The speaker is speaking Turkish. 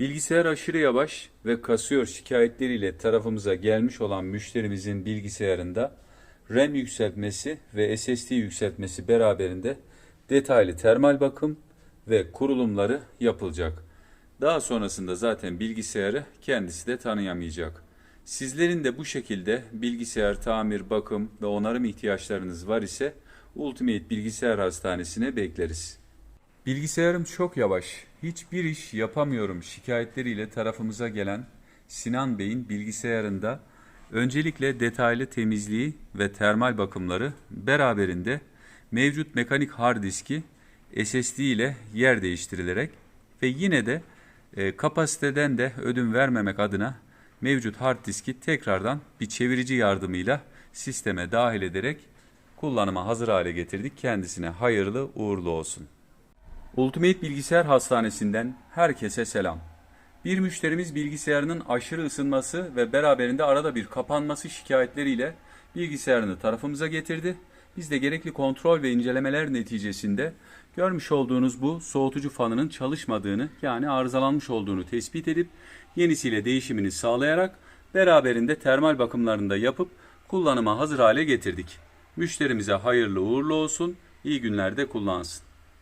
Bilgisayar aşırı yavaş ve kasıyor şikayetleriyle tarafımıza gelmiş olan müşterimizin bilgisayarında RAM yükseltmesi ve SSD yükseltmesi beraberinde detaylı termal bakım ve kurulumları yapılacak. Daha sonrasında zaten bilgisayarı kendisi de tanıyamayacak. Sizlerin de bu şekilde bilgisayar tamir, bakım ve onarım ihtiyaçlarınız var ise Ultimate Bilgisayar Hastanesi'ne bekleriz. Bilgisayarım çok yavaş, hiçbir iş yapamıyorum şikayetleriyle tarafımıza gelen Sinan Bey'in bilgisayarında öncelikle detaylı temizliği ve termal bakımları beraberinde mevcut mekanik hard diski SSD ile yer değiştirilerek ve yine de e, kapasiteden de ödün vermemek adına mevcut hard diski tekrardan bir çevirici yardımıyla sisteme dahil ederek kullanıma hazır hale getirdik. Kendisine hayırlı uğurlu olsun. Ultimate Bilgisayar Hastanesi'nden herkese selam. Bir müşterimiz bilgisayarının aşırı ısınması ve beraberinde arada bir kapanması şikayetleriyle bilgisayarını tarafımıza getirdi. Biz de gerekli kontrol ve incelemeler neticesinde görmüş olduğunuz bu soğutucu fanının çalışmadığını yani arızalanmış olduğunu tespit edip yenisiyle değişimini sağlayarak beraberinde termal bakımlarını da yapıp kullanıma hazır hale getirdik. Müşterimize hayırlı uğurlu olsun, iyi günlerde kullansın.